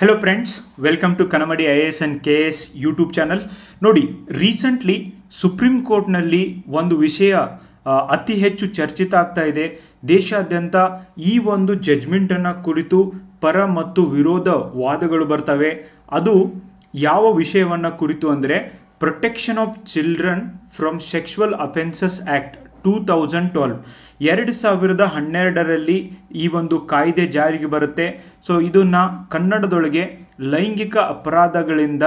Hello friends welcome to Kanamadi I S and K S YouTube channel ನೋಡಿ recently supreme ಕೋರ್ಟ್ನಲ್ಲಿ ಒಂದು ವಿಷಯ ಅತಿ ಹೆಚ್ಚು ಚರ್ಚಿತ ಆಗ್ತಾ ಇದೆ. ದೇಶಾದ್ಯಂತ ಈ ಒಂದು ಜಜ್ಮೆಂಟನ್ನು ಕುರಿತು ಪರ ಮತ್ತು ವಿರೋಧ ವಾದಗಳು ಬರ್ತವೆ. ಅದು ಯಾವ ವಿಷಯವನ್ನು ಕುರಿತು ಅಂದರೆ protection of children from sexual offences act two thousand twelve ಎರಡು ಸಾವಿರದ ಹನ್ನೆರಡರಲ್ಲಿ ಈ ಒಂದು ಕಾಯ್ದೆ ಜಾರಿಗೆ ಬರುತ್ತೆ. ಸೊ ಇದನ್ನು ಕನ್ನಡದೊಳಗೆ ಲೈಂಗಿಕ ಅಪರಾಧಗಳಿಂದ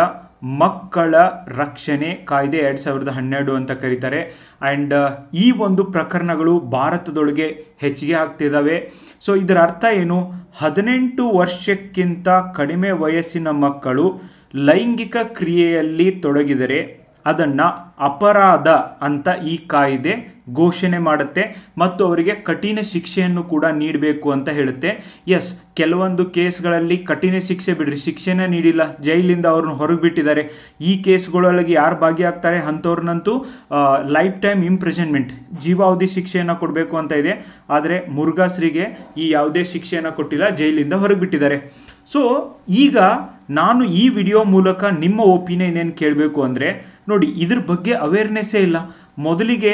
ಮಕ್ಕಳ ರಕ್ಷಣೆ ಕಾಯ್ದೆ ಎರಡು ಸಾವಿರದ ಹನ್ನೆರಡು ಅಂತ ಕರೀತಾರೆ. ಆ್ಯಂಡ್ ಈ ಒಂದು ಪ್ರಕರಣಗಳು ಭಾರತದೊಳಗೆ ಹೆಚ್ಚಿಗೆ ಆಗ್ತಿದ್ದಾವೆ ಸೊ ಇದರ ಅರ್ಥ ಏನು? ಹದಿನೆಂಟು ವರ್ಷಕ್ಕಿಂತ ಕಡಿಮೆ ವಯಸ್ಸಿನ ಮಕ್ಕಳು ಲೈಂಗಿಕ ಕ್ರಿಯೆಯಲ್ಲಿ ತೊಡಗಿದರೆ ಅದನ್ನು ಅಪರಾಧ ಅಂತ ಈ ಕಾಯ್ದೆ ಘೋಷಣೆ ಮಾಡುತ್ತೆ ಮತ್ತು ಅವರಿಗೆ ಕಠಿಣ ಶಿಕ್ಷೆಯನ್ನು ಕೂಡ ನೀಡಬೇಕು ಅಂತ ಹೇಳುತ್ತೆ. ಎಸ್ ಕೆಲವೊಂದು ಕೇಸ್ಗಳಲ್ಲಿ ಕಠಿಣ ಶಿಕ್ಷೆ ಬಿಡ್ರಿ, ಶಿಕ್ಷೆನೇ ನೀಡಿಲ್ಲ, ಜೈಲಿಂದ ಅವ್ರನ್ನ ಹೊರಗೆ ಬಿಟ್ಟಿದ್ದಾರೆ ಈ ಕೇಸ್ಗಳೊಳಗೆ ಯಾರು ಭಾಗಿಯಾಗ್ತಾರೆ ಅಂಥವ್ರನ್ನಂತೂ ಲೈಫ್ ಟೈಮ್ ಇಂಪ್ರಿಸನ್ಮೆಂಟ್ ಜೀವಾವಧಿ ಶಿಕ್ಷೆಯನ್ನು ಕೊಡಬೇಕು ಅಂತ ಇದೆ. ಆದರೆ ಮುರುಘಾಸ್ರಿಗೆ ಈ ಯಾವುದೇ ಶಿಕ್ಷೆಯನ್ನು ಕೊಟ್ಟಿಲ್ಲ, ಜೈಲಿಂದ ಹೊರಗೆ ಬಿಟ್ಟಿದ್ದಾರೆ ಸೊ ಈಗ ನಾನು ಈ ವಿಡಿಯೋ ಮೂಲಕ ನಿಮ್ಮ ಒಪಿನಿಯನ್ ಏನು ಕೇಳಬೇಕು ಅಂದರೆ ನೋಡಿ, ಇದ್ರ ಬಗ್ಗೆ ಅವೇರ್ನೆಸ್ಸೇ ಇಲ್ಲ. ಮೊದಲಿಗೆ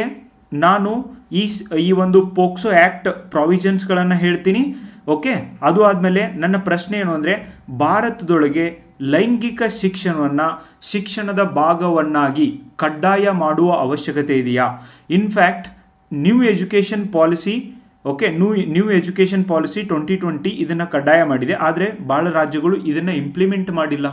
ನಾನು ಈ ಈ ಒಂದು ಪೋಕ್ಸೋ ಆ್ಯಕ್ಟ್ ಪ್ರಾವಿಷನ್ಸ್ಗಳನ್ನು ಹೇಳ್ತೀನಿ. ಓಕೆ? ಅದು ಆದಮೇಲೆ ನನ್ನ ಪ್ರಶ್ನೆ ಏನು ಅಂದರೆ, ಭಾರತದೊಳಗೆ ಲೈಂಗಿಕ ಶಿಕ್ಷಣವನ್ನು, ಶಿಕ್ಷಣದ ಭಾಗವನ್ನಾಗಿ ಕಡ್ಡಾಯ ಮಾಡುವ ಅವಶ್ಯಕತೆ ಇದೆಯಾ? In fact new education policy okay? New new education policy twenty twenty ಇದನ್ನು ಕಡ್ಡಾಯ ಮಾಡಿದೆ. ಆದರೆ ಭಾಳ ರಾಜ್ಯಗಳು ಇದನ್ನು ಇಂಪ್ಲಿಮೆಂಟ್ ಮಾಡಿಲ್ಲ.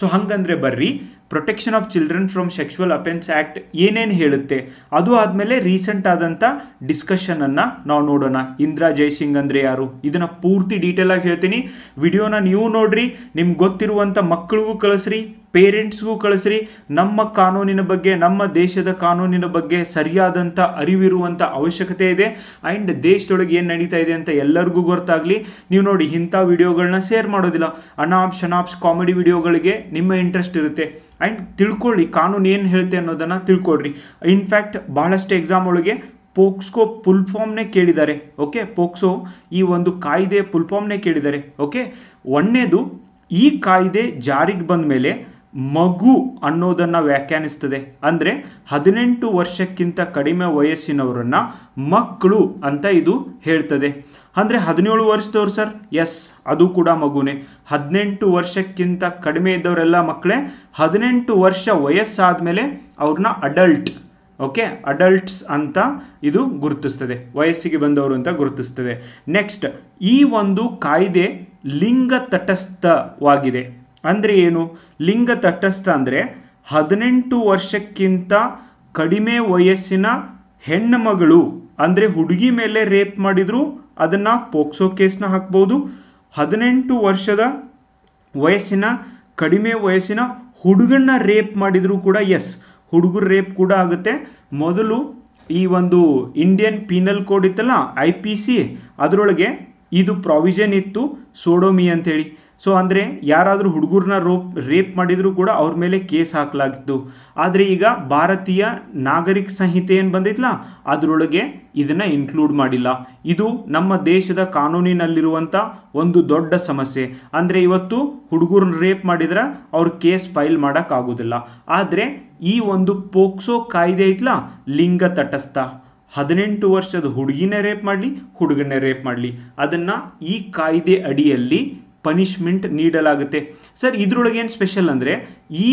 ಸೊ ಹಾಗಂದ್ರೆ ಬರ್ರಿ protection of children from sexual offence act ಏನೇನು ಹೇಳುತ್ತೆ? ಅದು ಆದಮೇಲೆ ರೀಸೆಂಟ್ ಆದಂಥ ಡಿಸ್ಕಷನನ್ನು ನಾವು ನೋಡೋಣ. ಇಂದಿರಾ ಜೈಸಿಂಗ್ ಅಂದರೆ ಯಾರು? ಇದನ್ನು ಪೂರ್ತಿ ಡೀಟೇಲಾಗಿ ಹೇಳ್ತೀನಿ. ವಿಡಿಯೋನ ನೀವು ನೋಡ್ರಿ, ನಿಮ್ಗೆ ಗೊತ್ತಿರುವಂಥ ಮಕ್ಕಳಿಗೂ ಕಳಿಸ್ರಿ, ಪೇರೆಂಟ್ಸ್ಗೂ ಕಳಿಸ್ರಿ, ನಮ್ಮ ಕಾನೂನಿನ ಬಗ್ಗೆ, ನಮ್ಮ ದೇಶದ ಕಾನೂನಿನ ಬಗ್ಗೆ ಸರಿಯಾದಂಥ ಅರಿವಿರುವಂಥ ಅವಶ್ಯಕತೆ ಇದೆ. ಆ್ಯಂಡ್ ದೇಶದೊಳಗೆ ಏನು ನಡೀತಾ ಇದೆ ಅಂತ ಎಲ್ಲರಿಗೂ ಗೊತ್ತಾಗಲಿ. ನೀವು ನೋಡಿ, ಇಂಥ ವಿಡಿಯೋಗಳನ್ನ ಶೇರ್ ಮಾಡೋದಿಲ್ಲ. ಅನಾಪ್ಸ್, ಶನಾಪ್ಸ್ ಕಾಮಿಡಿ ವಿಡಿಯೋಗಳಿಗೆ ನಿಮ್ಮ ಇಂಟ್ರೆಸ್ಟ್ ಇರುತ್ತೆ. ಆ್ಯಂಡ್ ತಿಳ್ಕೊಳ್ಳಿ, ಕಾನೂನು ಏನು ಹೇಳುತ್ತೆ ಅನ್ನೋದನ್ನು ತಿಳ್ಕೊಳ್ರಿ. ಇನ್ಫ್ಯಾಕ್ಟ್ ಭಾಳಷ್ಟು ಎಕ್ಸಾಮ್ ಒಳಗೆ ಪೋಕ್ಸ್ಕೋ ಫುಲ್ ಫಾರ್ಮ್ನೇ ಕೇಳಿದ್ದಾರೆ ಓಕೆ ಪೋಕ್ಸೋ ಈ ಒಂದು ಕಾಯ್ದೆ ಫುಲ್ ಫಾರ್ಮ್ನೇ ಕೇಳಿದ್ದಾರೆ ಓಕೆ ಒಂದನೇದು ಈ ಕಾಯ್ದೆ ಜಾರಿಗೆ ಬಂದ ಮೇಲೆ ಮಗು ಅನ್ನೋದನ್ನು ವ್ಯಾಖ್ಯಾನಿಸ್ತದೆ. ಅಂದರೆ ಹದಿನೆಂಟು ವರ್ಷಕ್ಕಿಂತ ಕಡಿಮೆ ವಯಸ್ಸಿನವರನ್ನ ಮಕ್ಕಳು ಅಂತ ಇದು ಹೇಳ್ತದೆ. ಅಂದರೆ ಹದಿನೇಳು ವರ್ಷದವ್ರು ಸರ್? ಎಸ್ ಅದು ಕೂಡ ಮಗುನೇ. ಹದಿನೆಂಟು ವರ್ಷಕ್ಕಿಂತ ಕಡಿಮೆ ಇದ್ದವರೆಲ್ಲ ಮಕ್ಕಳೇ, ಹದಿನೆಂಟು ವರ್ಷ ವಯಸ್ಸಾದ ಅವ್ರನ್ನ ಅಡಲ್ಟ್ ಓಕೆ ಅಡಲ್ಟ್ಸ್ ಅಂತ ಇದು ಗುರುತಿಸ್ತದೆ. ವಯಸ್ಸಿಗೆ ಬಂದವರು ಅಂತ ಗುರುತಿಸ್ತದೆ. ನೆಕ್ಸ್ಟ್ ಈ ಒಂದು ಕಾಯ್ದೆ ಲಿಂಗ ತಟಸ್ಥವಾಗಿದೆ ಅಂದರೆ ಏನು? ಲಿಂಗ ತಟಸ್ಥ ಅಂದರೆ ಹದಿನೆಂಟು ವರ್ಷಕ್ಕಿಂತ ಕಡಿಮೆ ವಯಸ್ಸಿನ ಹೆಣ್ಣು ಮಗಳು. ಅಂದರೆ ಹುಡುಗಿ ಮೇಲೆ ರೇಪ್ ಮಾಡಿದರೂ, ಅದನ್ನು ಪೋಕ್ಸೋ ಕೇಸ್ನ ಹಾಕ್ಬೋದು. ಹದಿನೆಂಟು ವರ್ಷದ ವಯಸ್ಸಿನ, ಕಡಿಮೆ ವಯಸ್ಸಿನ ಹುಡುಗನ್ನ ರೇಪ್ ಮಾಡಿದರೂ ಕೂಡ ಎಸ್ ಹುಡುಗರು ರೇಪ್ ಕೂಡ ಆಗುತ್ತೆ. ಮೊದಲು ಈ ಒಂದು ಇಂಡಿಯನ್ ಪೀನಲ್ ಕೋಡ್ ಇತ್ತಲ್ಲ ಐ ಪಿ ಸಿ ಅದರೊಳಗೆ ಇದು ಪ್ರಾವಿಷನ್ ಇತ್ತು ಸೋಡೋಮಿ ಅಂತೇಳಿ. ಸೊ ಅಂದರೆ ಯಾರಾದರೂ ಹುಡುಗರನ್ನ ರೋಪ್ ರೇಪ್ ಮಾಡಿದರೂ ಕೂಡ ಅವ್ರ ಮೇಲೆ ಕೇಸ್ ಹಾಕಲಾಗಿತ್ತು. ಆದರೆ ಈಗ ಭಾರತೀಯ ನಾಗರಿಕ ಸಂಹಿತೆ ಏನು ಬಂದಿತ್ತಲ್ಲ ಅದರೊಳಗೆ ಇದನ್ನು ಇನ್ಕ್ಲೂಡ್ ಮಾಡಿಲ್ಲ. ಇದು ನಮ್ಮ ದೇಶದ ಕಾನೂನಿನಲ್ಲಿರುವಂಥ ಒಂದು ದೊಡ್ಡ ಸಮಸ್ಯೆ. ಅಂದರೆ ಇವತ್ತು ಹುಡುಗರನ್ನ ರೇಪ್ ಮಾಡಿದ್ರೆ ಅವ್ರ ಕೇಸ್ ಫೈಲ್ ಮಾಡೋಕ್ಕಾಗೋದಿಲ್ಲ ಆದರೆ ಈ ಒಂದು ಪೋಕ್ಸೋ ಕಾಯ್ದೆ ಐತ್ಲಾ? ಲಿಂಗ ತಟಸ್ಥ. ಹದಿನೆಂಟು ವರ್ಷದ ಹುಡುಗಿನೇ ರೇಪ್ ಮಾಡಲಿ ಹುಡುಗನೇ ರೇಪ್ ಮಾಡಲಿ. ಅದನ್ನು ಈ ಕಾಯ್ದೆ ಅಡಿಯಲ್ಲಿ ಪನಿಷ್ಮೆಂಟ್ ನೀಡಲಾಗುತ್ತೆ. ಸರ್, ಇದ್ರೊಳಗೆ ಏನು ಸ್ಪೆಷಲ್ ಅಂದರೆ ಈ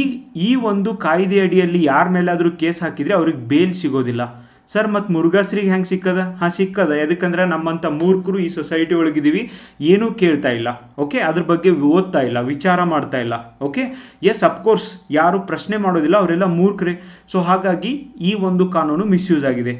ಈ ಒಂದು ಕಾಯ್ದೆ ಅಡಿಯಲ್ಲಿ ಯಾರ ಮೇಲಾದರೂ ಕೇಸ್ ಹಾಕಿದರೆ ಅವ್ರಿಗೆ ಬೇಲ್ ಸಿಗೋದಿಲ್ಲ. ಸರ್, ಮತ್ತು ಮುರುಘಾಸ್ರಿಗೆ ಹೆಂಗೆ ಸಿಕ್ಕದ? ಹಾಂ, ಸಿಕ್ಕದ. ಯಾಕಂದ್ರೆ ನಮ್ಮಂಥ ಮೂರ್ಖರು ಈ ಸೊಸೈಟಿ ಒಳಗಿದ್ದೀವಿ ಏನೂ ಕೇಳ್ತಾ ಇಲ್ಲ. ಓಕೆ? ಅದ್ರ ಬಗ್ಗೆ ಓದ್ತಾ ಇಲ್ಲ, ವಿಚಾರ ಮಾಡ್ತಾ ಇಲ್ಲ. ಓಕೆ? ಎಸ್ ಅಫ್ಕೋರ್ಸ್ ಯಾರು ಪ್ರಶ್ನೆ ಮಾಡೋದಿಲ್ಲ, ಅವರೆಲ್ಲ ಮೂರ್ಖರೇ. ಸೊ ಹಾಗಾಗಿ ಈ ಒಂದು ಕಾನೂನು ಮಿಸ್ಯೂಸ್ ಆಗಿದೆ.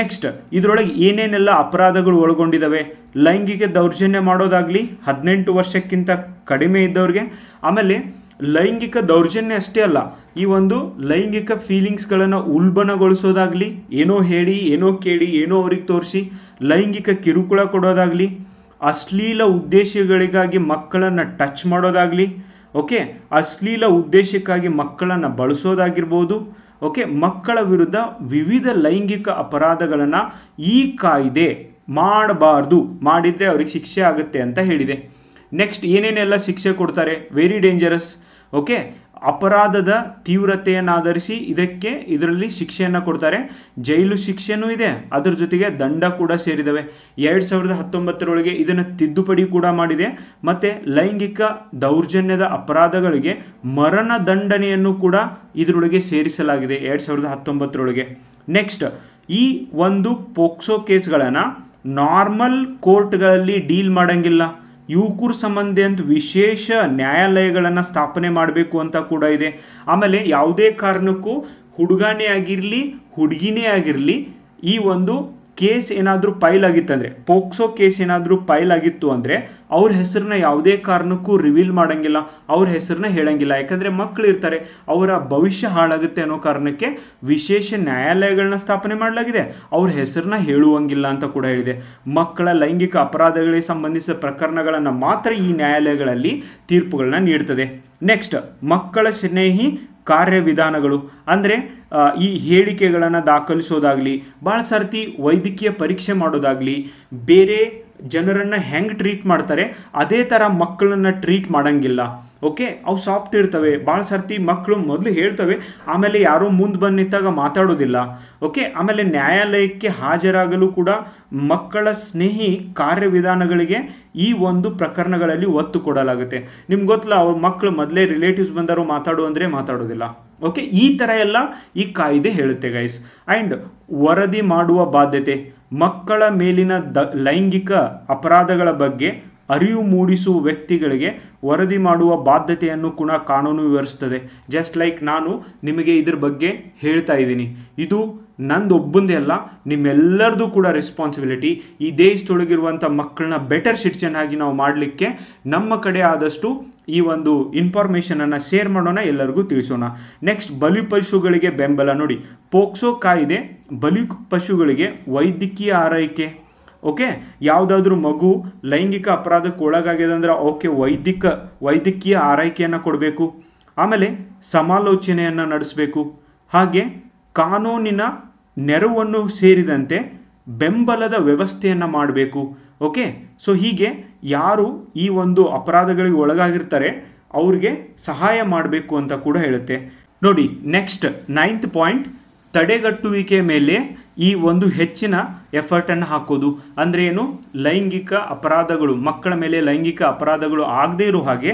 ನೆಕ್ಸ್ಟ್ ಇದರೊಳಗೆ ಏನೇನೆಲ್ಲ ಅಪರಾಧಗಳು ಒಳಗೊಂಡಿದ್ದಾವೆ ಲೈಂಗಿಕ ದೌರ್ಜನ್ಯ ಮಾಡೋದಾಗಲಿ, ಹದಿನೆಂಟು ವರ್ಷಕ್ಕಿಂತ ಕಡಿಮೆ ಇದ್ದವ್ರಿಗೆ. ಆಮೇಲೆ ಲೈಂಗಿಕ ದೌರ್ಜನ್ಯ ಅಷ್ಟೇ ಅಲ್ಲ, ಈ ಒಂದು ಲೈಂಗಿಕ ಫೀಲಿಂಗ್ಸ್ಗಳನ್ನು ಉಲ್ಬಣಗೊಳಿಸೋದಾಗಲಿ, ಏನೋ ಹೇಳಿ, ಏನೋ ಕೇಳಿ, ಏನೋ ಅವ್ರಿಗೆ ತೋರಿಸಿ, ಲೈಂಗಿಕ ಕಿರುಕುಳ ಕೊಡೋದಾಗಲಿ, ಅಶ್ಲೀಲ ಉದ್ದೇಶಗಳಿಗಾಗಿ ಮಕ್ಕಳನ್ನು ಟಚ್ ಮಾಡೋದಾಗಲಿ ಓಕೆ ಅಶ್ಲೀಲ ಉದ್ದೇಶಕ್ಕಾಗಿ ಮಕ್ಕಳನ್ನು ಬಳಸೋದಾಗಿರ್ಬೋದು ಓಕೆ ಮಕ್ಕಳ ವಿರುದ್ಧ ವಿವಿಧ ಲೈಂಗಿಕ ಅಪರಾಧಗಳನ್ನು ಈ ಕಾಯ್ದೆ ಮಾಡಬಾರ್ದು, ಮಾಡಿದರೆ ಅವ್ರಿಗೆ ಶಿಕ್ಷೆ ಆಗುತ್ತೆ ಅಂತ ಹೇಳಿದೆ. ನೆಕ್ಸ್ಟ್ ಏನೇನೆಲ್ಲ ಶಿಕ್ಷೆ ಕೊಡ್ತಾರೆ? ವೆರಿ ಡೇಂಜರಸ್ ಓಕೆ ಅಪರಾಧದ ತೀವ್ರತೆಯನ್ನಾಧರಿಸಿ ಇದಕ್ಕೆ ಇದರಲ್ಲಿ ಶಿಕ್ಷೆಯನ್ನು ಕೊಡ್ತಾರೆ. ಜೈಲು ಶಿಕ್ಷೆನೂ ಇದೆ. ಅದರ ಜೊತೆಗೆ ದಂಡ ಕೂಡ ಸೇರಿದವೆ. ಎರಡು ಸಾವಿರದ ಹತ್ತೊಂಬತ್ತರೊಳಗೆ ಇದನ್ನು ತಿದ್ದುಪಡಿ ಕೂಡ ಮಾಡಿದೆ. ಮತ್ತು ಲೈಂಗಿಕ ದೌರ್ಜನ್ಯದ ಅಪರಾಧಗಳಿಗೆ ಮರಣ ದಂಡನೆಯನ್ನು ಕೂಡ ಇದರೊಳಗೆ ಸೇರಿಸಲಾಗಿದೆ ಎರಡು ಸಾವಿರದ ಹತ್ತೊಂಬತ್ತರೊಳಗೆ. ನೆಕ್ಸ್ಟ್ ಈ ಒಂದು ಪೋಕ್ಸೋ ಕೇಸ್ಗಳನ್ನು ನಾರ್ಮಲ್ ಕೋರ್ಟ್ಗಳಲ್ಲಿ ಡೀಲ್ ಮಾಡಂಗಿಲ್ಲ. ಯುವಕರ ಸಂಬಂಧಿ ಅಂತ ವಿಶೇಷ ನ್ಯಾಯಾಲಯಗಳನ್ನು ಸ್ಥಾಪನೆ ಮಾಡಬೇಕು ಅಂತ ಕೂಡ ಇದೆ. ಆಮೇಲೆ ಯಾವುದೇ ಕಾರಣಕ್ಕೂ ಹುಡುಗನೇ ಆಗಿರಲಿ ಹುಡುಗಿನೇ ಆಗಿರಲಿ ಈ ಒಂದು ಕೇಸ್ ಏನಾದರೂ ಫೈಲ್ ಆಗಿತ್ತಂದರೆ ಪೋಕ್ಸೋ ಕೇಸ್ ಏನಾದರೂ ಫೈಲ್ ಆಗಿತ್ತು ಅಂದರೆ, ಅವ್ರ ಹೆಸರನ್ನ ಯಾವುದೇ ಕಾರಣಕ್ಕೂ ರಿವೀಲ್ ಮಾಡೋಂಗಿಲ್ಲ, ಅವ್ರ ಹೆಸರನ್ನ ಹೇಳೋಂಗಿಲ್ಲ. ಯಾಕಂದರೆ ಮಕ್ಕಳು ಇರ್ತಾರೆ, ಅವರ ಭವಿಷ್ಯ ಹಾಳಾಗುತ್ತೆ ಅನ್ನೋ ಕಾರಣಕ್ಕೆ ವಿಶೇಷ ನ್ಯಾಯಾಲಯಗಳನ್ನ ಸ್ಥಾಪನೆ ಮಾಡಲಾಗಿದೆ. ಅವ್ರ ಹೆಸರನ್ನ ಹೇಳುವಂಗಿಲ್ಲ ಅಂತ ಕೂಡ ಹೇಳಿದೆ. ಮಕ್ಕಳ ಲೈಂಗಿಕ ಅಪರಾಧಗಳಿಗೆ ಸಂಬಂಧಿಸಿದ ಪ್ರಕರಣಗಳನ್ನು ಮಾತ್ರ ಈ ನ್ಯಾಯಾಲಯಗಳಲ್ಲಿ ತೀರ್ಪುಗಳನ್ನ ನೀಡ್ತದೆ. ನೆಕ್ಸ್ಟ್ ಮಕ್ಕಳ ಸ್ನೇಹಿ ಕಾರ್ಯವಿಧಾನಗಳು. ಅಂದರೆ ಈ ಹೇಳಿಕೆಗಳನ್ನು ದಾಖಲಿಸೋದಾಗಲಿ ಭಾಳ ಸರ್ತಿ ವೈದ್ಯಕೀಯ ಪರೀಕ್ಷೆ ಮಾಡೋದಾಗಲಿ ಬೇರೆ ಜನರನ್ನು ಹೆಂಗೆ ಟ್ರೀಟ್ ಮಾಡ್ತಾರೆ, ಅದೇ ಥರ ಮಕ್ಕಳನ್ನ ಟ್ರೀಟ್ ಮಾಡಂಗಿಲ್ಲ. ಓಕೆ ಅವು ಸಾಫ್ಟ್ ಇರ್ತವೆ. ಭಾಳ ಸರ್ತಿ ಮಕ್ಕಳು ಮೊದಲು ಹೇಳ್ತವೆ, ಆಮೇಲೆ ಯಾರೋ ಮುಂದೆ ಬಂದಿದ್ದಾಗ ಮಾತಾಡೋದಿಲ್ಲ. ಓಕೆ ಆಮೇಲೆ ನ್ಯಾಯಾಲಯಕ್ಕೆ ಹಾಜರಾಗಲು ಕೂಡ ಮಕ್ಕಳ ಸ್ನೇಹಿ ಕಾರ್ಯವಿಧಾನಗಳಿಗೆ ಈ ಒಂದು ಪ್ರಕರಣಗಳಲ್ಲಿ ಒತ್ತು ಕೊಡಲಾಗುತ್ತೆ. ನಿಮ್ಗೆ ಗೊತ್ತಲ್ಲ, ಅವ್ರ ಮಕ್ಕಳು ಮೊದಲೇ ರಿಲೇಟಿವ್ಸ್ ಬಂದರು, ಮಾತಾಡು ಅಂದರೆ ಮಾತಾಡೋದಿಲ್ಲ. ಓಕೆ ಈ ಥರ ಎಲ್ಲ ಈ ಕಾಯ್ದೆ ಹೇಳುತ್ತೆ ಗೈಸ್ ಆ್ಯಂಡ್ ವರದಿ ಮಾಡುವ ಬಾಧ್ಯತೆ. ಮಕ್ಕಳ ಮೇಲಿನ ದ, ಲೈಂಗಿಕ ಅಪರಾಧಗಳ ಬಗ್ಗೆ ಅರಿವು ಮೂಡಿಸುವ ವ್ಯಕ್ತಿಗಳಿಗೆ ವರದಿ ಮಾಡುವ ಬಾಧ್ಯತೆಯನ್ನು ಕೂಡ ಕಾನೂನು ವಿವರಿಸ್ತದೆ ಜಸ್ಟ್ ಲೈಕ್ ನಾನು ನಿಮಗೆ ಇದ್ರ ಬಗ್ಗೆ ಹೇಳ್ತಾ ಇದ್ದೀನಿ. ಇದು ನಂದು ಒಬ್ಬಂದೇ ಅಲ್ಲ ನಿಮ್ಮೆಲ್ಲರದು ಕೂಡ ರೆಸ್ಪಾನ್ಸಿಬಿಲಿಟಿ ಈ ದೇಶದೊಳಗಿರುವಂಥ ಮಕ್ಕಳನ್ನ ಬೆಟರ್ ಸಿಟಿಜನ್ ಆಗಿ ನಾವು ಮಾಡಲಿಕ್ಕೆ ನಮ್ಮ ಕಡೆ ಆದಷ್ಟು ಈ ಒಂದು ಇನ್ಫಾರ್ಮೇಷನನ್ನು ಶೇರ್ ಮಾಡೋಣ, ಎಲ್ಲರಿಗೂ ತಿಳಿಸೋಣ. ನೆಕ್ಸ್ಟ್ ಬಲಿ ಪಶುಗಳಿಗೆ ಬೆಂಬಲ ನೋಡಿ. ಪೋಕ್ಸೋ ಕಾಯಿದೆ, ಬಲಿ ಪಶುಗಳಿಗೆ ವೈದ್ಯಕೀಯ ಆರೈಕೆ. ಓಕೆ ಯಾವುದಾದ್ರೂ ಮಗು ಲೈಂಗಿಕ ಅಪರಾಧಕ್ಕೆ ಒಳಗಾಗಿದೆ ಅಂದ್ರೆ ಅವಕ್ಕೆ ವೈದ್ಯಕ ವೈದ್ಯಕೀಯ ಆರೈಕೆಯನ್ನು ಕೊಡಬೇಕು. ಆಮೇಲೆ ಸಮಾಲೋಚನೆಯನ್ನು ನಡೆಸಬೇಕು. ಹಾಗೆ ಕಾನೂನಿನ ನೆರವನ್ನು ಸೇರಿದಂತೆ ಬೆಂಬಲದ ವ್ಯವಸ್ಥೆಯನ್ನು ಮಾಡಬೇಕು. ಓಕೆ? ಸೊ, ಹೀಗೆ ಯಾರು ಈ ಒಂದು ಅಪರಾಧಗಳಿಗೆ ಒಳಗಾಗಿರ್ತಾರೆ, ಅವ್ರಿಗೆ ಸಹಾಯ ಮಾಡಬೇಕು ಅಂತ ಕೂಡ ಹೇಳುತ್ತೆ. ನೋಡಿ ನೆಕ್ಸ್ಟ್ ನೈನ್ತ್ ಪಾಯಿಂಟ್ ತಡೆಗಟ್ಟುವಿಕೆ ಮೇಲೆ ಈ ಒಂದು ಹೆಚ್ಚಿನ ಎಫರ್ಟನ್ನು ಹಾಕೋದು. ಅಂದ್ರೆ ಏನು? ಲೈಂಗಿಕ ಅಪರಾಧಗಳು, ಮಕ್ಕಳ ಮೇಲೆ ಲೈಂಗಿಕ ಅಪರಾಧಗಳು ಆಗದೇ ಇರೋ ಹಾಗೆ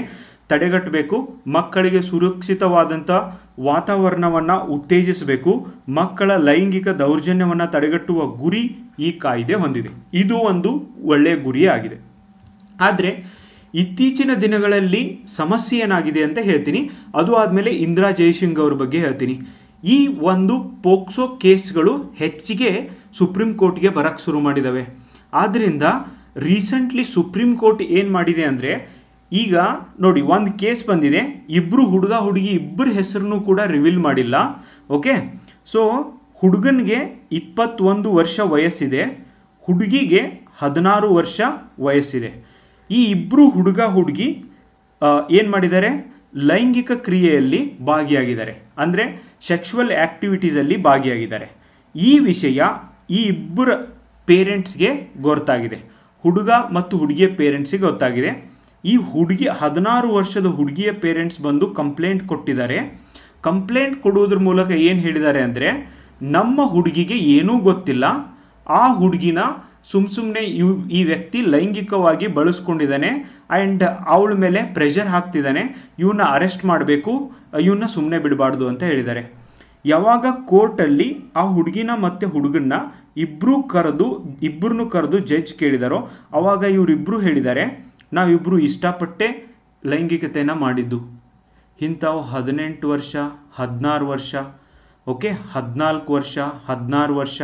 ತಡೆಗಟ್ಟಬೇಕು, ಮಕ್ಕಳಿಗೆ ಸುರಕ್ಷಿತವಾದಂಥ ವಾತಾವರಣವನ್ನು ಉತ್ತೇಜಿಸಬೇಕು, ಮಕ್ಕಳ ಲೈಂಗಿಕ ದೌರ್ಜನ್ಯವನ್ನು ತಡೆಗಟ್ಟುವ ಗುರಿ ಈ ಕಾಯ್ದೆ ಹೊಂದಿದೆ. ಇದು ಒಂದು ಒಳ್ಳೆಯ ಗುರಿ ಆಗಿದೆ. ಆದರೆ, ಇತ್ತೀಚಿನ ದಿನಗಳಲ್ಲಿ ಸಮಸ್ಯೆ ಏನಾಗಿದೆ ಅಂತ ಹೇಳ್ತೀನಿ. ಅದು ಆದಮೇಲೆ ಇಂದಿರಾ ಜಯಸಿಂಗ್ ಅವ್ರ ಬಗ್ಗೆ ಹೇಳ್ತೀನಿ. ಈ ಒಂದು ಪೋಕ್ಸೋ ಕೇಸ್ಗಳು ಹೆಚ್ಚಿಗೆ ಸುಪ್ರೀಂ ಕೋರ್ಟ್ಗೆ ಬರಕ್ಕೆ ಶುರು ಮಾಡಿದ್ದಾವೆ ಆದ್ದರಿಂದ ರೀಸೆಂಟ್ಲಿ ಸುಪ್ರೀಂ ಕೋರ್ಟ್ ಏನು ಮಾಡಿದೆ ಅಂದರೆ ಈಗ ನೋಡಿ, ಒಂದು ಕೇಸ್ ಬಂದಿದೆ. ಇಬ್ಬರು ಹುಡುಗ ಹುಡುಗಿ ಇಬ್ಬರ ಹೆಸರನ್ನು ಕೂಡ ರಿವೀಲ್ ಮಾಡಿಲ್ಲ. ಓಕೆ ಸೊ ಹುಡುಗನಿಗೆ ಇಪ್ಪತ್ತೊಂದು ವರ್ಷ ವಯಸ್ಸಿದೆ. ಹುಡುಗಿಗೆ ಹದಿನಾರು ವರ್ಷ ವಯಸ್ಸಿದೆ. ಈ ಇಬ್ಬರು ಹುಡುಗ ಹುಡುಗಿ ಏನು ಮಾಡಿದ್ದಾರೆ? ಲೈಂಗಿಕ ಕ್ರಿಯೆಯಲ್ಲಿ ಭಾಗಿಯಾಗಿದ್ದಾರೆ. ಅಂದರೆ ಸೆಕ್ಷುವಲ್ ಆ್ಯಕ್ಟಿವಿಟೀಸಲ್ಲಿ ಭಾಗಿಯಾಗಿದ್ದಾರೆ. ಈ ವಿಷಯ ಈ ಇಬ್ಬರ ಪೇರೆಂಟ್ಸ್ಗೆ ಗೊತ್ತಾಗಿದೆ. ಹುಡುಗ ಮತ್ತು ಹುಡುಗಿಯ ಪೇರೆಂಟ್ಸಿಗೆ ಗೊತ್ತಾಗಿದೆ. ಈ ಹುಡುಗಿ ಹದಿನಾರು ವರ್ಷದ ಹುಡುಗಿಯ ಪೇರೆಂಟ್ಸ್ ಬಂದು ಕಂಪ್ಲೇಂಟ್ ಕೊಟ್ಟಿದ್ದಾರೆ. ಕಂಪ್ಲೇಂಟ್ ಕೊಡುವುದ್ರ ಮೂಲಕ ಏನು ಹೇಳಿದ್ದಾರೆ ಅಂದರೆ, ನಮ್ಮ ಹುಡುಗಿಗೆ ಏನೂ ಗೊತ್ತಿಲ್ಲ. ಆ ಹುಡುಗಿನ ಸುಮ್ ಸುಮ್ಮನೆ ಇವ್ ಈ ವ್ಯಕ್ತಿ ಲೈಂಗಿಕವಾಗಿ ಬಳಸ್ಕೊಂಡಿದ್ದಾನೆ ಆ್ಯಂಡ್ ಅವಳ ಮೇಲೆ ಪ್ರೆಷರ್ ಹಾಕ್ತಿದ್ದಾನೆ. ಇವನ್ನ ಅರೆಸ್ಟ್ ಮಾಡಬೇಕು ಇವನ್ನ ಸುಮ್ಮನೆ ಬಿಡಬಾರ್ದು ಅಂತ ಹೇಳಿದ್ದಾರೆ. ಯಾವಾಗ ಕೋರ್ಟಲ್ಲಿ ಆ ಹುಡುಗಿನ ಮತ್ತು ಹುಡುಗನ್ನ ಇಬ್ಬರೂ ಕರೆದು ಇಬ್ಬರನ್ನು ಕರೆದು ಜಡ್ಜ್ ಕೇಳಿದಾರೋ, ಅವಾಗ ಇವರಿಬ್ಬರು ಹೇಳಿದ್ದಾರೆ. ನಾವಿಬ್ಬರು ಇಷ್ಟಪಟ್ಟೆ ಲೈಂಗಿಕತೆಯನ್ನು ಮಾಡಿದ್ದು. ಇಂಥವು ಹದಿನೆಂಟು ವರ್ಷ, ಹದಿನಾರು ವರ್ಷ, ಓಕೆ, ಹದಿನಾಲ್ಕು ವರ್ಷ, ಹದಿನಾರು ವರ್ಷ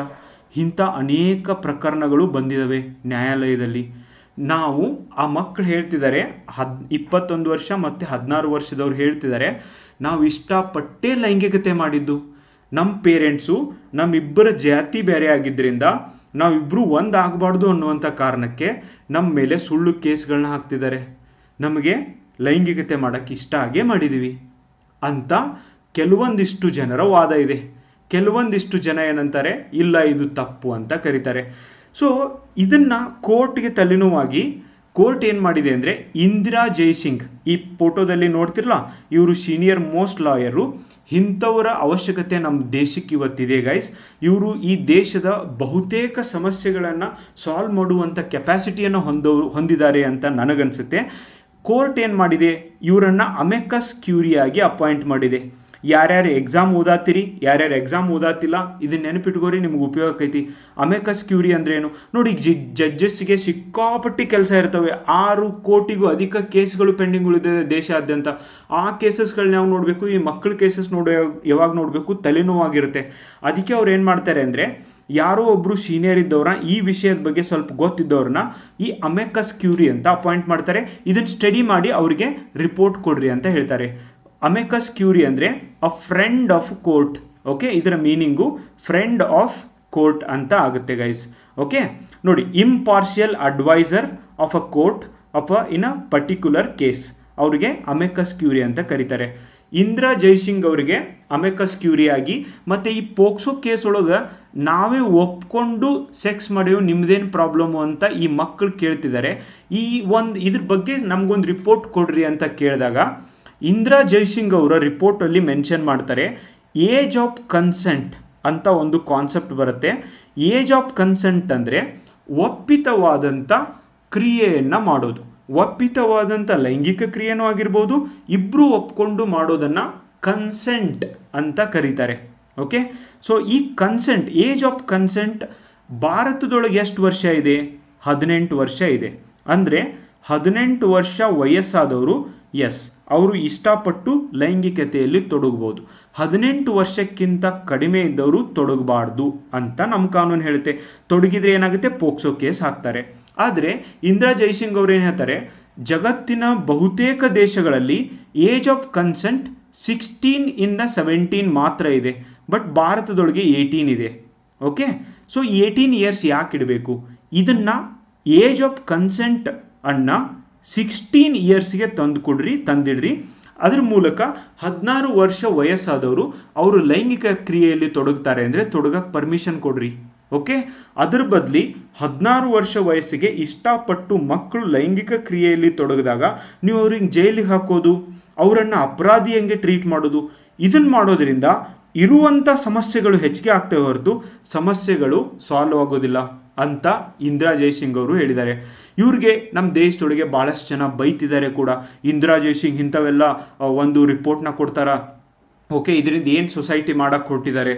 ಇಂಥ ಅನೇಕ ಪ್ರಕರಣಗಳು ಬಂದಿದ್ದಾವೆ ನ್ಯಾಯಾಲಯದಲ್ಲಿ. ನಾವು ಆ ಮಕ್ಕಳು ಹೇಳ್ತಿದ್ದಾರೆ, ಹದ್, ಇಪ್ಪತ್ತೊಂದು ವರ್ಷ ಮತ್ತು ಹದಿನಾರು ವರ್ಷದವ್ರು ಹೇಳ್ತಿದ್ದಾರೆ, ನಾವು ಇಷ್ಟಪಟ್ಟೇ ಲೈಂಗಿಕತೆ ಮಾಡಿದ್ದು. ನಮ್ಮ ಪೇರೆಂಟ್ಸು ನಮ್ಮಿಬ್ಬರ ಜಾತಿ ಬೇರೆ ಆಗಿದ್ದರಿಂದ ನಾವಿಬ್ಬರು ಒಂದಾಗಬಾರ್ದು ಅನ್ನುವಂಥ ಕಾರಣಕ್ಕೆ ನಮ್ಮ ಮೇಲೆ ಸುಳ್ಳು ಕೇಸ್ಗಳನ್ನ ಹಾಕ್ತಿದ್ದಾರೆ. ನಮಗೆ ಲೈಂಗಿಕತೆ ಮಾಡೋಕ್ಕೆ ಇಷ್ಟ ಆಗೇ ಮಾಡಿದ್ದೀವಿ ಅಂತ ಕೆಲವೊಂದಿಷ್ಟು ಜನರ ವಾದ ಇದೆ. ಕೆಲವೊಂದಿಷ್ಟು ಜನ ಏನಂತಾರೆ, ಇಲ್ಲ, ಇದು ತಪ್ಪು ಅಂತ ಕರೀತಾರೆ. ಸೊ, ಇದನ್ನು ಕೋರ್ಟ್ಗೆ ತಲೆನೋವಾಗಿ ಕೋರ್ಟ್ ಏನು ಮಾಡಿದೆ ಅಂದರೆ ಇಂದಿರಾ ಜೈಸಿಂಗ್. ಈ ಫೋಟೋದಲ್ಲಿ ನೋಡ್ತಿರಲ್ಲ ಇವರು ಸೀನಿಯರ್ ಮೋಸ್ಟ್ ಲಾಯರು ಇಂಥವರ ಅವಶ್ಯಕತೆ ನಮ್ಮ ದೇಶಕ್ಕೆ ಇವತ್ತಿದೆ ಗೈಸ್ ಇವರು ಈ ದೇಶದ ಬಹುತೇಕ ಸಮಸ್ಯೆಗಳನ್ನು ಸಾಲ್ವ್ ಮಾಡುವಂಥ ಕೆಪಾಸಿಟಿಯನ್ನು ಹೊಂದೋ ಹೊಂದಿದ್ದಾರೆ ಅಂತ ನನಗನ್ಸುತ್ತೆ. ಕೋರ್ಟ್ ಏನು ಮಾಡಿದೆ, ಇವರನ್ನು ಅಮೆಕಸ್ ಕ್ಯೂರಿಯಾಗಿ ಅಪಾಯಿಂಟ್ ಮಾಡಿದೆ. ಯಾರ್ಯಾರು ಎಕ್ಸಾಮ್ ಓದಾತಿರಿ, ಯಾರ್ಯಾರು ಎಕ್ಸಾಮ್ ಓದಾತಿಲ್ಲ ಇದನ್ನ ನೆನಪಿಟ್ಕೋರಿ ನಿಮ್ಗೆ ಉಪಯೋಗ ಆಕೈತಿ. ಅಮೆಕಸ್ ಕ್ಯೂರಿ ಅಂದ್ರೆ ಏನು? ನೋಡಿ, ಜಿ ಜಡ್ಜಸ್ಗೆ ಸಿಕ್ಕಾಪಟ್ಟಿ ಕೆಲಸ ಇರ್ತವೆ. ಆರು ಕೋಟಿಗೂ ಅಧಿಕ ಕೇಸ್ಗಳು ಪೆಂಡಿಂಗ್ಗಳಿದೆ ದೇಶಾದ್ಯಂತ. ಆ ಕೇಸಸ್ಗಳನ್ನ ನಾವು ನೋಡಬೇಕು? ಈ ಮಕ್ಕಳ ಕೇಸಸ್ ನೋಡ, ಯಾವಾಗ ನೋಡಬೇಕು? ತಲೆನೋವಾಗಿರುತ್ತೆ. ಅದಕ್ಕೆ ಅವ್ರು ಏನು ಮಾಡ್ತಾರೆ ಅಂದರೆ, ಯಾರೋ ಒಬ್ಬರು ಸೀನಿಯರ್ ಇದ್ದವ್ರ, ಈ ವಿಷಯದ ಬಗ್ಗೆ ಸ್ವಲ್ಪ ಗೊತ್ತಿದ್ದವ್ರನ್ನ ಈ ಅಮೆಕಸ್ ಕ್ಯೂರಿ ಅಂತ ಅಪಾಯಿಂಟ್ ಮಾಡ್ತಾರೆ. ಇದನ್ನು ಸ್ಟಡಿ ಮಾಡಿ ಅವರಿಗೆ ರಿಪೋರ್ಟ್ ಕೊಡ್ರಿ ಅಂತ ಹೇಳ್ತಾರೆ. ಅಮೆಕಸ್ ಕ್ಯೂರಿ ಅಂದರೆ a friend of court okay ಇದರ ಮೀನಿಂಗು ಫ್ರೆಂಡ್ ಆಫ್ ಕೋರ್ಟ್ ಅಂತ ಆಗುತ್ತೆ ಗೈಸ್ ಓಕೆ ನೋಡಿ impartial adviser of a court of a in a particular case ಅವರಿಗೆ ಅಮೆಕಸ್ ಕ್ಯೂರಿ ಅಂತ ಕರೀತಾರೆ. ಇಂದ್ರಾ ಜೈಸಿಂಗ್ ಅವರಿಗೆ ಅಮೆಕಸ್ ಕ್ಯೂರಿ ಆಗಿ, ಮತ್ತು ಈ ಪೋಕ್ಸೋ ಕೇಸ್ ಒಳಗೆ ನಾವೇ ಒಪ್ಕೊಂಡು ಸೆಕ್ಸ್ ಮಾಡೇವು ನಿಮ್ದೇನು ಪ್ರಾಬ್ಲಮ್ಮು ಅಂತ ಈ ಮಕ್ಕಳು ಕೇಳ್ತಿದ್ದಾರೆ. ಈ ಒಂದು, ಇದ್ರ ಬಗ್ಗೆ ನಮಗೊಂದು ರಿಪೋರ್ಟ್ ಕೊಡ್ರಿ ಅಂತ ಕೇಳಿದಾಗ ಇಂದಿರಾ ಜೈಸಿಂಗ್ ಅವರ ರಿಪೋರ್ಟಲ್ಲಿ ಮೆನ್ಷನ್ ಮಾಡ್ತಾರೆ ಏಜ್ ಆಫ್ ಕನ್ಸೆಂಟ್ ಅಂತ ಒಂದು ಕಾನ್ಸೆಪ್ಟ್ ಬರುತ್ತೆ. ಏಜ್ ಆಫ್ ಕನ್ಸೆಂಟ್ ಅಂದರೆ ಒಪ್ಪಿತವಾದಂಥ ಕ್ರಿಯೆಯನ್ನು ಮಾಡೋದು. ಒಪ್ಪಿತವಾದಂಥ ಲೈಂಗಿಕ ಕ್ರಿಯೆನೂ ಆಗಿರ್ಬೋದು ಇಬ್ಬರು ಒಪ್ಕೊಂಡು ಮಾಡೋದನ್ನು ಕನ್ಸೆಂಟ್ ಅಂತ ಕರೀತಾರೆ. ಓಕೆ ಸೊ ಈ ಕನ್ಸೆಂಟ್ ಏಜ್ ಆಫ್ ಕನ್ಸೆಂಟ್ ಭಾರತದೊಳಗೆ ಎಷ್ಟು ವರ್ಷ ಇದೆ? ಹದಿನೆಂಟು ವರ್ಷ ಇದೆ. ಅಂದರೆ ಹದಿನೆಂಟು ವರ್ಷ ವಯಸ್ಸಾದವರು ಎಸ್ ಅವರು ಇಷ್ಟಪಟ್ಟು ಲೈಂಗಿಕತೆಯಲ್ಲಿ ತೊಡಗಬಹುದು. ಹದಿನೆಂಟು ವರ್ಷಕ್ಕಿಂತ ಕಡಿಮೆ ಇದ್ದವರು ತೊಡಗಬಾರ್ದು ಅಂತ ನಮ್ಮ ಕಾನೂನು ಹೇಳುತ್ತೆ. ತೊಡಗಿದ್ರೆ ಏನಾಗುತ್ತೆ? ಪೋಕ್ಸೋ ಕೇಸ್ ಹಾಕ್ತಾರೆ. ಆದರೆ ಇಂದಿರಾ ಜೈಸಿಂಗ್ ಅವ್ರು ಏನು ಹೇಳ್ತಾರೆ? ಜಗತ್ತಿನ ಬಹುತೇಕ ದೇಶಗಳಲ್ಲಿ ಏಜ್ ಆಫ್ ಕನ್ಸೆಂಟ್ ಸಿಕ್ಸ್ಟೀನ್ ಇಂದ ಸೆವೆಂಟೀನ್ ಮಾತ್ರ ಇದೆ. ಬಟ್ ಭಾರತದೊಳಗೆ ಏಯ್ಟೀನ್ ಇದೆ. ಓಕೆ? ಸೊ ಏಯ್ಟೀನ್ ಇಯರ್ಸ್ ಯಾಕೆ ಇಡಬೇಕು? ಇದನ್ನು ಏಜ್ ಆಫ್ ಕನ್ಸೆಂಟ್ ಅನ್ನ ಸಿಕ್ಸ್ಟೀನ್ ಇಯರ್ಸ್ಗೆ ತಂದು ಕೊಡ್ರಿ, ತಂದಿಡ್ರಿ. ಅದ್ರ ಮೂಲಕ ಹದಿನಾರು ವರ್ಷ ವಯಸ್ಸಾದವರು ಅವರು ಲೈಂಗಿಕ ಕ್ರಿಯೆಯಲ್ಲಿ ತೊಡಗ್ತಾರೆ ಅಂದರೆ ತೊಡಗಕ್ಕೆ ಪರ್ಮಿಷನ್ ಕೊಡ್ರಿ ಓಕೆ ಅದ್ರ ಬದಲಿ ಹದಿನಾರು ವರ್ಷ ವಯಸ್ಸಿಗೆ ಇಷ್ಟಪಟ್ಟು ಮಕ್ಕಳು ಲೈಂಗಿಕ ಕ್ರಿಯೆಯಲ್ಲಿ ತೊಡಗಿದಾಗ ನೀವು ಅವ್ರಿಗೆ ಜೈಲಿಗೆ ಹಾಕೋದು, ಅವರನ್ನು ಅಪರಾಧಿ ಹೆಂಗೆ ಟ್ರೀಟ್ ಮಾಡೋದು ಇದನ್ನು ಮಾಡೋದ್ರಿಂದ ಇರುವಂಥ ಸಮಸ್ಯೆಗಳು ಹೆಚ್ಚಿಗೆ ಆಗ್ತವೆ ಹೊರತು ಸಮಸ್ಯೆಗಳು ಸಾಲ್ವ್ ಆಗೋದಿಲ್ಲ ಅಂತ ಇಂದಿರಾ ಜೈಸಿಂಗ್ ಅವರು ಹೇಳಿದ್ದಾರೆ. ಇವ್ರಿಗೆ ನಮ್ಮ ದೇಶದೊಳಗೆ ಭಾಳಷ್ಟು ಜನ ಬೈತಿದ್ದಾರೆ ಕೂಡ. ಇಂದಿರಾ ಜೈಸಿಂಗ್ ಇಂಥವೆಲ್ಲ ಒಂದು ರಿಪೋರ್ಟ್ನ ಕೊಡ್ತಾರ? ಓಕೆ ಇದರಿಂದ ಏನು ಸೊಸೈಟಿ ಮಾಡಕ್ಕೆ ಕೊಟ್ಟಿದ್ದಾರೆ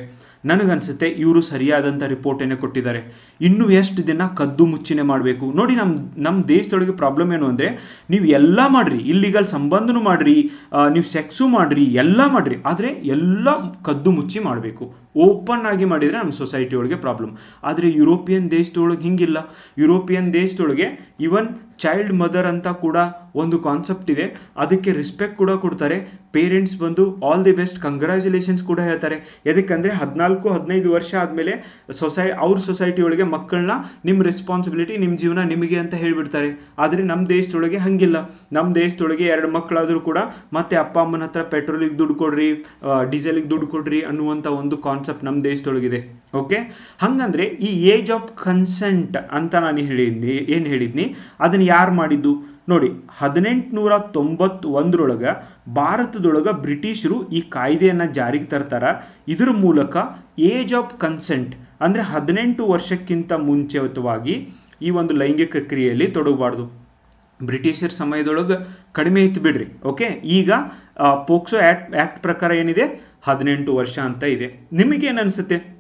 ನನಗನ್ಸುತ್ತೆ ಇವರು ಸರಿಯಾದಂಥ ರಿಪೋರ್ಟನ್ನೇ ಕೊಟ್ಟಿದ್ದಾರೆ. ಇನ್ನೂ ಎಷ್ಟು ದಿನ ಕದ್ದು ಮುಚ್ಚಿನೇ ಮಾಡಬೇಕು? ನೋಡಿ ನಮ್ಮ ನಮ್ಮ ದೇಶದೊಳಗೆ ಪ್ರಾಬ್ಲಮ್ ಏನು ಅಂದರೆ ನೀವು ಎಲ್ಲ ಮಾಡಿರಿ ಇಲ್ಲಿಗಲ್ ಸಂಬಂಧನೂ ಮಾಡಿರಿ ನೀವು ಸೆಕ್ಸು ಮಾಡಿರಿ, ಎಲ್ಲ ಮಾಡಿರಿ, ಆದರೆ ಎಲ್ಲ ಕದ್ದು ಮುಚ್ಚಿ ಮಾಡಬೇಕು. ಓಪನ್ ಆಗಿ ಮಾಡಿದರೆ ನಮ್ಮ ಸೊಸೈಟಿ ಒಳಗೆ ಪ್ರಾಬ್ಲಮ್ ಆದರೆ ಯುರೋಪಿಯನ್ ದೇಶದೊಳಗೆ ಹಿಂಗಿಲ್ಲ. ಯುರೋಪಿಯನ್ ದೇಶದೊಳಗೆ ಇವನ್ ಚೈಲ್ಡ್ ಮದರ್ ಅಂತ ಕೂಡ ಒಂದು ಕಾನ್ಸೆಪ್ಟ್ ಇದೆ. ಅದಕ್ಕೆ ರೆಸ್ಪೆಕ್ಟ್ ಕೂಡ ಕೊಡ್ತಾರೆ. ಪೇರೆಂಟ್ಸ್ ಬಂದು ಆಲ್ ದಿ ಬೆಸ್ಟ್ ಕಂಗ್ರ್ಯಾಚುಲೇಷನ್ಸ್ ಕೂಡ ಹೇಳ್ತಾರೆ. ಎದಕ್ಕಂದರೆ ಹದಿನಾಲ್ಕು, ಹದಿನೈದು ವರ್ಷ ಆದಮೇಲೆ ಸೊಸೈ ಅವ್ರ ಸೊಸೈಟಿ ಒಳಗೆ ಮಕ್ಕಳನ್ನ ನಿಮ್ಮ ರೆಸ್ಪಾನ್ಸಿಬಿಲಿಟಿ ನಿಮ್ಮ ಜೀವನ ನಿಮಗೆ ಅಂತ ಹೇಳಿಬಿಡ್ತಾರೆ. ಆದರೆ ನಮ್ಮ ದೇಶದೊಳಗೆ ಹಂಗಿಲ್ಲ. ನಮ್ಮ ದೇಶದೊಳಗೆ ಎರಡು ಮಕ್ಕಳಾದರೂ ಕೂಡ ಮತ್ತೆ ಅಪ್ಪ ಅಮ್ಮನ ಹತ್ರ ಪೆಟ್ರೋಲಿಗೆ ದುಡ್ಡು ಕೊಡ್ರಿ ಡೀಸೆಲಿಗೆ ದುಡ್ಡು ಕೊಡ್ರಿ ಅನ್ನುವಂಥ ಒಂದು ಕಾನ್ಸೆಪ್ಟ್ ನಮ್ಮ ದೇಶದೊಳಗಿದೆ ಓಕೆ ಹಂಗಂದ್ರೆ ಈ ಏಜ್ ಆಫ್ ಕನ್ಸೆಂಟ್ ಅಂತ ನಾನು ಹೇಳಿದ್ನಿ, ಏನು ಹೇಳಿದ್ನಿ? ಅದನ್ನು ಯಾರು ಮಾಡಿದ್ದು? ನೋಡಿ ಹದಿನೆಂಟುನೂರ ತೊಂಬತ್ತೊಂದರೊಳಗೆ ಭಾರತದೊಳಗೆ ಬ್ರಿಟಿಷರು ಈ ಕಾಯ್ದೆಯನ್ನು ಜಾರಿಗೆ ತರ್ತಾರ. ಇದ್ರ ಮೂಲಕ ಏಜ್ ಆಫ್ ಕನ್ಸೆಂಟ್ ಅಂದರೆ ಹದಿನೆಂಟು ವರ್ಷಕ್ಕಿಂತ ಮುಂಚಿತವಾಗಿ ಈ ಒಂದು ಲೈಂಗಿಕ ಕ್ರಿಯೆಯಲ್ಲಿ ತೊಡಗಬಾರ್ದು. ಬ್ರಿಟಿಷರ್ ಸಮಯದೊಳಗೆ ಕಡಿಮೆ ಇತ್ತು ಬಿಡ್ರಿ ಓಕೆ ಈಗ ಪೋಕ್ಸೋ ಆ್ಯಕ್ಟ್ ಆ್ಯಕ್ಟ್ ಪ್ರಕಾರ ಏನಿದೆ? ಹದಿನೆಂಟು ವರ್ಷ ಅಂತ ಇದೆ. ನಿಮಗೇನು ಅನಿಸುತ್ತೆ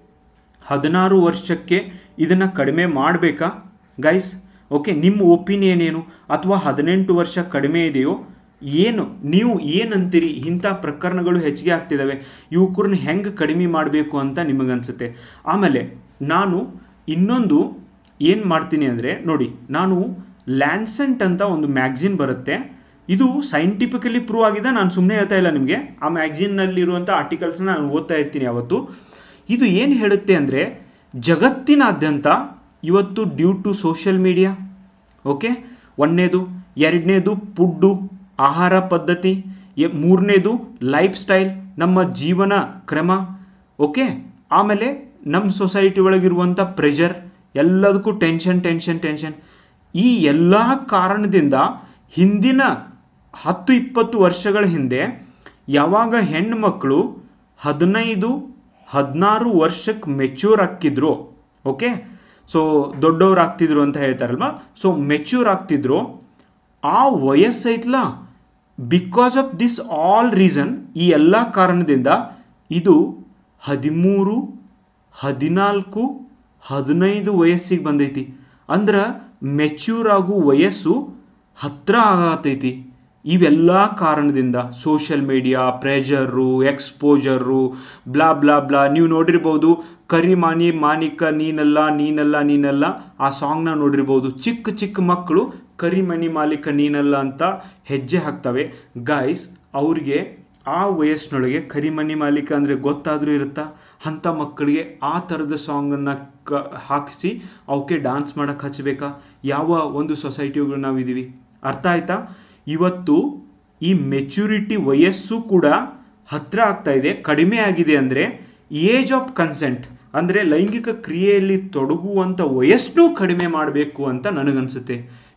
ಹದಿನಾರು ವರ್ಷಕ್ಕೆ ಇದನ್ನು ಕಡಿಮೆ ಮಾಡಬೇಕಾ? ಗೈಸ್ ಓಕೆ ನಿಮ್ಮ ಒಪಿನಿಯನ್ ಏನು? ಅಥವಾ ಹದಿನೆಂಟು ವರ್ಷ ಕಡಿಮೆ ಇದೆಯೋ? ಏನು? ನೀವು ಏನಂತೀರಿ? ಇಂಥ ಪ್ರಕರಣಗಳು ಹೆಚ್ಚಿಗೆ ಆಗ್ತಿದ್ದಾವೆ ಯುವಕರನ್ನ ಹೆಂಗೆ ಕಡಿಮೆ ಮಾಡಬೇಕು ಅಂತ ನಿಮಗನ್ಸುತ್ತೆ. ಆಮೇಲೆ, ನಾನು ಇನ್ನೊಂದು ಏನು ಮಾಡ್ತೀನಿ ಅಂದರೆ, ನೋಡಿ, ನಾನು ಲ್ಯಾನ್ಸೆಂಟ್ ಅಂತ ಒಂದು ಮ್ಯಾಗ್ಝಿನ್ ಬರುತ್ತೆ. ಇದು ಸೈಂಟಿಫಿಕಲಿ ಪ್ರೂವ್ ಆಗಿದೆ. ನಾನು ಸುಮ್ಮನೆ ಹೇಳ್ತಾ ಇಲ್ಲ ನಿಮಗೆ. ಆ ಮ್ಯಾಗ್ಝಿನ್ನಲ್ಲಿರುವಂಥ ಆರ್ಟಿಕಲ್ಸ್ನ ನಾನು ಓದ್ತಾ ಇರ್ತೀನಿ ಅವತ್ತು ಇದು ಏನು ಹೇಳುತ್ತೆ ಅಂದರೆ, ಜಗತ್ತಿನಾದ್ಯಂತ ಇವತ್ತು due to social media okay ಒಂದನೇದು, ಎರಡನೇದು ಫುಡ್ಡು ಆಹಾರ ಪದ್ಧತಿ ಮೂರನೇದು ಲೈಫ್ ಸ್ಟೈಲ್ ನಮ್ಮ ಜೀವನ ಕ್ರಮ ಓಕೆ ಆಮೇಲೆ ನಮ್ಮ ಸೊಸೈಟಿ ಒಳಗಿರುವಂಥ ಪ್ರೆಷರ್ ಎಲ್ಲದಕ್ಕೂ ಟೆನ್ಷನ್ ಟೆನ್ಷನ್ ಟೆನ್ಷನ್ ಈ ಎಲ್ಲ ಕಾರಣದಿಂದ ಹಿಂದಿನ ಹತ್ತು ಇಪ್ಪತ್ತು ವರ್ಷಗಳ ಹಿಂದೆ ಯಾವಾಗ ಹೆಣ್ಮಕ್ಳು ಹದಿನೈದು, ಹದಿನಾರು ವರ್ಷಕ್ಕೆ ಮೆಚ್ಯೂರ್ ಆಗ್ತಿದ್ರು ಓಕೆ ಸೊ ದೊಡ್ಡವ್ರು ಆಗ್ತಿದ್ರು ಅಂತ ಹೇಳ್ತಾರಲ್ವ? ಸೊ ಮೆಚ್ಯೂರ್ ಆಗ್ತಿದ್ರು. ಆ ವಯಸ್ಸೈತ್ಲ because of this all reason ಈ ಎಲ್ಲ ಕಾರಣದಿಂದ ಇದು ಹದಿಮೂರು, ಹದಿನಾಲ್ಕು, ಹದಿನೈದು ವಯಸ್ಸಿಗೆ ಬಂದೈತಿ. ಅಂದ್ರೆ ಮೆಚ್ಯೂರ್ ಆಗೋ ವಯಸ್ಸು ಹತ್ತಿರ ಆಗತೈತಿ. ಇವೆಲ್ಲ ಕಾರಣದಿಂದ social media pressure exposure blah blah blah ನೀವು ನೋಡಿರ್ಬೋದು ಕರಿಮಾನಿ ಮಾನಿಕ, ನೀನಲ್ಲ ನೀನಲ್ಲ ನೀನಲ್ಲ. ಆ ಸಾಂಗ್ನ ನೋಡಿರ್ಬೋದು. ಚಿಕ್ಕ ಚಿಕ್ಕ ಮಕ್ಕಳು ಕರಿಮಣಿ ಮಾಲೀಕ, ನೀನಲ್ಲ ಅಂತ ಹೆಜ್ಜೆ ಹಾಕ್ತವೆ. ಗಾಯ್ಸ್ ಅವ್ರಿಗೆ ಆ ವಯಸ್ಸಿನೊಳಗೆ ಕರಿಮಣಿ ಮಾಲೀಕ ಅಂದರೆ ಗೊತ್ತಾದರೂ ಇರುತ್ತಾ? ಅಂಥ ಮಕ್ಕಳಿಗೆ ಆ ಥರದ ಸಾಂಗನ್ನು ಕ, ಹಾಕಿಸಿ ಅವಕ್ಕೆ ಡ್ಯಾನ್ಸ್ ಮಾಡೋಕ್ಕೆ ಹಚ್ಚಬೇಕಾ ಯಾವ ಒಂದು ಸೊಸೈಟಿಗಳು ನಾವಿದ್ದೀವಿ. ಅರ್ಥ ಆಯ್ತಾ? ಇವತ್ತು ಈ ಮೆಚುರಿಟಿ ವಯಸ್ಸು ಕೂಡ ಹತ್ತಿರ ಆಗ್ತಾ ಇದೆ, ಕಡಿಮೆ ಆಗಿದೆ ಅಂದರೆ ಏಜ್ ಆಫ್ ಕನ್ಸೆಂಟ್ ಅಂದರೆ ಲೈಂಗಿಕ ಕ್ರಿಯೆಯಲ್ಲಿ ತೊಡಗುವಂಥ ವಯಸ್ಸನ್ನು ಕಡಿಮೆ ಮಾಡಬೇಕು ಅಂತ ನನಗನ್ಸುತ್ತೆ.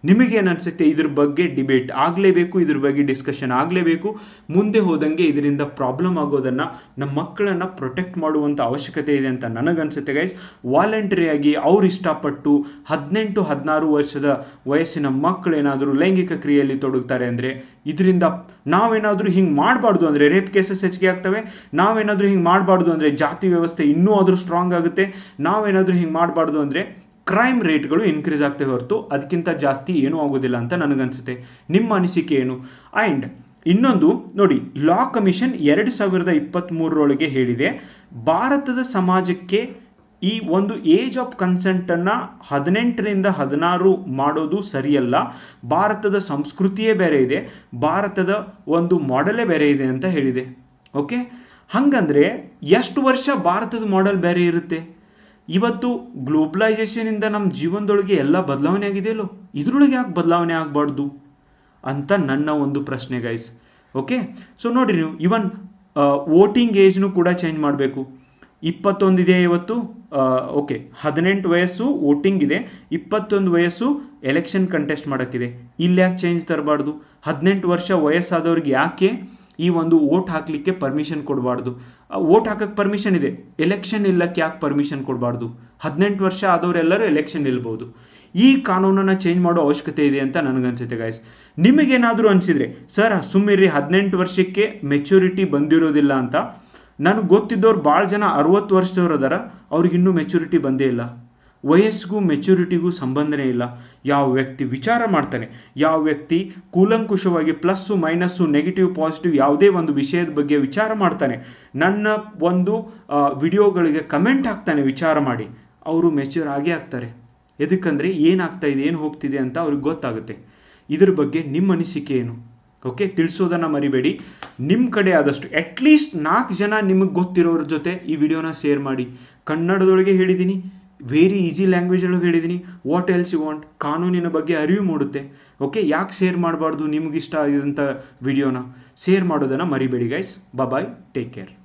ನಿಮಗೇನು ಅನಿಸುತ್ತೆ ಇದ್ರ ಬಗ್ಗೆ ಡಿಬೇಟ್ ಆಗಲೇಬೇಕು, ಇದ್ರ ಬಗ್ಗೆ ಡಿಸ್ಕಷನ್ ಆಗಲೇಬೇಕು. ಮುಂದೆ ಹೋದಂಗೆ ಇದರಿಂದ ಪ್ರಾಬ್ಲಮ್ ಆಗೋದನ್ನು ನಮ್ಮ ಮಕ್ಕಳನ್ನು ಪ್ರೊಟೆಕ್ಟ್ ಮಾಡುವಂಥ ಅವಶ್ಯಕತೆ ಇದೆ ಅಂತ ನನಗನ್ಸುತ್ತೆ ಗೈಸ್ ವಾಲಂಟರಿಯಾಗಿ ಅವ್ರು ಇಷ್ಟಪಟ್ಟು ಹದಿನೆಂಟು, ಹದಿನಾರು ವರ್ಷದ ವಯಸ್ಸಿನ ಮಕ್ಕಳೇನಾದರೂ ಲೈಂಗಿಕ ಕ್ರಿಯೆಯಲ್ಲಿ ತೊಡಗ್ತಾರೆ ಅಂದರೆ ಇದರಿಂದ ನಾವೇನಾದರೂ ಹಿಂಗೆ ಮಾಡಬಾರ್ದು ಅಂದರೆ ರೇಪ್ ಕೇಸಸ್ ಹೆಚ್ಚಿಗೆ ಆಗ್ತವೆ. ನಾವೇನಾದರೂ ಹಿಂಗೆ ಮಾಡಬಾರ್ದು ಅಂದರೆ ಜಾತಿ ವ್ಯವಸ್ಥೆ ಇನ್ನೂ ಆದರೂ ಸ್ಟ್ರಾಂಗ್ ಆಗುತ್ತೆ. ನಾವೇನಾದರೂ ಹಿಂಗೆ ಮಾಡಬಾರ್ದು ಅಂದರೆ ಕ್ರೈಮ್ ರೇಟ್ಗಳು ಇನ್ಕ್ರೀಸ್ ಆಗ್ತವೆ ಹೊರತು ಅದಕ್ಕಿಂತ ಜಾಸ್ತಿ ಏನೂ ಆಗೋದಿಲ್ಲ ಅಂತ ನನಗನ್ಸುತ್ತೆ. ನಿಮ್ಮ ಅನಿಸಿಕೆ ಏನು? ಆ್ಯಂಡ್ ಇನ್ನೊಂದು, ನೋಡಿ ಲಾ ಕಮಿಷನ್ ಎರಡು ಸಾವಿರದ ಇಪ್ಪತ್ತ್ಮೂರರೊಳಗೆ ಹೇಳಿದೆ, ಭಾರತದ ಸಮಾಜಕ್ಕೆ ಈ ಒಂದು ಏಜ್ ಆಫ್ ಕನ್ಸೆಂಟನ್ನು ಹದಿನೆಂಟರಿಂದ ಹದಿನಾರು ಮಾಡೋದು ಸರಿಯಲ್ಲ. ಭಾರತದ ಸಂಸ್ಕೃತಿಯೇ ಬೇರೆ ಇದೆ. ಭಾರತದ ಒಂದು ಮಾಡೆಲೇ ಬೇರೆ ಇದೆ ಅಂತ ಹೇಳಿದೆ. ಓಕೆ ಹಾಗಂದ್ರೆ, ಎಷ್ಟು ವರ್ಷ ಭಾರತದ ಮಾಡೆಲ್ ಬೇರೆ ಇರುತ್ತೆ? ಇವತ್ತು ಗ್ಲೋಬಲೈಸೇಷನಿಂದ ನಮ್ಮ ಜೀವನದೊಳಗೆ ಎಲ್ಲ ಬದಲಾವಣೆ ಆಗಿದೆಯಲ್ಲೋ? ಇದ್ರೊಳಗೆ ಯಾಕೆ ಬದಲಾವಣೆ ಆಗಬಾರ್ದು? ಅಂತ ನನ್ನ ಒಂದು ಪ್ರಶ್ನೆ ಗೈಸ್ ಓಕೆ ಸೊ ನೋಡಿರಿ ನೀವು ಇವನ್ ವೋಟಿಂಗ್ ಏಜ್ನು ಕೂಡ ಚೇಂಜ್ ಮಾಡಬೇಕು. ಇಪ್ಪತ್ತೊಂದಿದೆ ಇವತ್ತು ಓಕೆ ಹದಿನೆಂಟು ವಯಸ್ಸು ವೋಟಿಂಗ್ ಇದೆ. ಇಪ್ಪತ್ತೊಂದು ವಯಸ್ಸು ಎಲೆಕ್ಷನ್ ಕಂಟೆಸ್ಟ್ ಮಾಡೋಕ್ಕಿದೆ. ಇಲ್ಲಿ ಯಾಕೆ ಚೇಂಜ್ ತರಬಾರ್ದು? ಹದಿನೆಂಟು ವರ್ಷ ವಯಸ್ಸಾದವ್ರಿಗೆ ಯಾಕೆ ಈ ಒಂದು ವೋಟ್ ಹಾಕಲಿಕ್ಕೆ ಪರ್ಮಿಷನ್ ಕೊಡಬಾರ್ದು? ವೋಟ್ ಹಾಕಕ್ಕೆ ಪರ್ಮಿಷನ್ ಇದೆ. ಎಲೆಕ್ಷನ್ ಇಲ್ಲಕ್ಕೆ ಯಾಕೆ ಪರ್ಮಿಷನ್ ಕೊಡಬಾರ್ದು? ಹದಿನೆಂಟು ವರ್ಷ ಆದವರೆಲ್ಲರೂ ಎಲೆಕ್ಷನ್ ನಿಲ್ಬೋದು. ಈ ಕಾನೂನನ್ನು ಚೇಂಜ್ ಮಾಡೋ ಅವಶ್ಯಕತೆ ಇದೆ ಅಂತ ನನಗನ್ಸುತ್ತೆ ಗಾಯ್ಸ್ ನಿಮಗೇನಾದರೂ ಅನಿಸಿದರೆ, ಸರ್ ಸುಮ್ಮಿರಿ ಹದಿನೆಂಟು ವರ್ಷಕ್ಕೆ ಮೆಚುರಿಟಿ ಬಂದಿರೋದಿಲ್ಲ ಅಂತ. ನನಗೆ ಗೊತ್ತಿದ್ದವ್ರು ಭಾಳ ಜನ ಅರುವತ್ತು ವರ್ಷದವ್ರು ಅದಾರ. ಅವ್ರಿಗೆ ಇನ್ನೂ ಮೆಚುರಿಟಿ ಬಂದೇ ಇಲ್ಲ. ವಯಸ್ಸಿಗೂ ಮೆಚುರಿಟಿಗೂ ಸಂಬಂಧನೇ ಇಲ್ಲ. ಯಾವ ವ್ಯಕ್ತಿ ವಿಚಾರ ಮಾಡ್ತಾನೆ, ಯಾವ ವ್ಯಕ್ತಿ ಕೂಲಂಕುಷವಾಗಿ ಪ್ಲಸ್ಸು ಮೈನಸ್ಸು ನೆಗೆಟಿವ್ ಪಾಸಿಟಿವ್ ಯಾವುದೇ ಒಂದು ವಿಷಯದ ಬಗ್ಗೆ ವಿಚಾರ ಮಾಡ್ತಾನೆ, ನನ್ನ ಒಂದು ವಿಡಿಯೋಗಳಿಗೆ ಕಮೆಂಟ್ ಹಾಕ್ತಾನೆ ವಿಚಾರ ಮಾಡಿ, ಅವರು ಮೆಚ್ಯೂರ್ ಆಗೇ ಆಗ್ತಾರೆ. ಎದಕ್ಕಂದರೆ ಏನಾಗ್ತಾ ಇದೆ, ಏನು ಹೋಗ್ತಿದೆ ಅಂತ ಅವ್ರಿಗೆ ಗೊತ್ತಾಗುತ್ತೆ. ಇದ್ರ ಬಗ್ಗೆ ನಿಮ್ಮ ಅನಿಸಿಕೆ ಏನು? ಓಕೆ ತಿಳಿಸೋದನ್ನು ಮರಿಬೇಡಿ. ನಿಮ್ಮ ಕಡೆ ಆದಷ್ಟು ಅಟ್ಲೀಸ್ಟ್ ನಾಲ್ಕು ಜನ ನಿಮಗೆ ಗೊತ್ತಿರೋರ ಜೊತೆ ಈ ವಿಡಿಯೋನ ಶೇರ್ ಮಾಡಿ. ಕನ್ನಡದೊಳಗೆ ಹೇಳಿದ್ದೀನಿ ವೆರಿ ಈಸಿ ಲ್ಯಾಂಗ್ವೇಜ್ ಹೇಳಿದ್ದೀನಿ ವಾಟ್ ಎಲ್ಸ್ ಯು ವಾಂಟ್ ಕಾನೂನಿನ ಬಗ್ಗೆ ಅರಿವು ಮೂಡುತ್ತೆ. ಓಕೆ ಯಾಕೆ ಶೇರ್ ಮಾಡಬಾರ್ದು? ನಿಮಗಿಷ್ಟ ಆಗಿದಂಥ ವಿಡಿಯೋನ ಶೇರ್ ಮಾಡೋದನ್ನು ಮರಿಬೇಡಿ ಗೈಸ್ ಬಾಯ್ ಟೇಕ್ ಕೇರ್